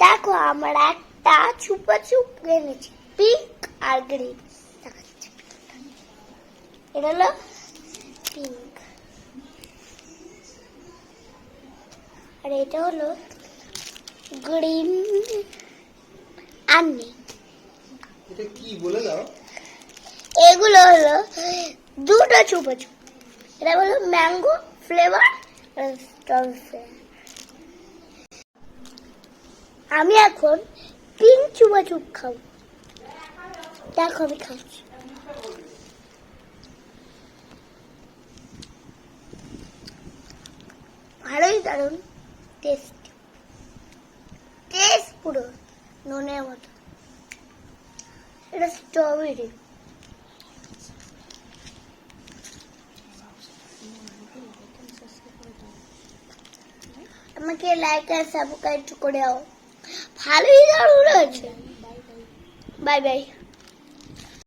দেখো আমার একটা চুপা চুপ এনেছি পিঙ্ক আর গ্রিন। এটা হলো পিঙ্ক। আর এটা হলো গ্রিন আর নেই এটা কি বলে দাও? এগুলো হলো দুটো চুপা চুপ এটা হলো ম্যাঙ্গো ফ্লেভার স্ট্রবেরি। ফ্লেভার আমি এখন পিঙ্ক চুপা চুপ খাব। দেখো আমি খাচ্ছি। ভালোই দারুণ টেস্ট টেস্ট পুরো, নুনের মতো। এটা স্ট্রবেরি আমাকে লাইক আর সাবস্ক্রাইব করে দাও। ভালোই দারুণ হয়েছে। Bye bye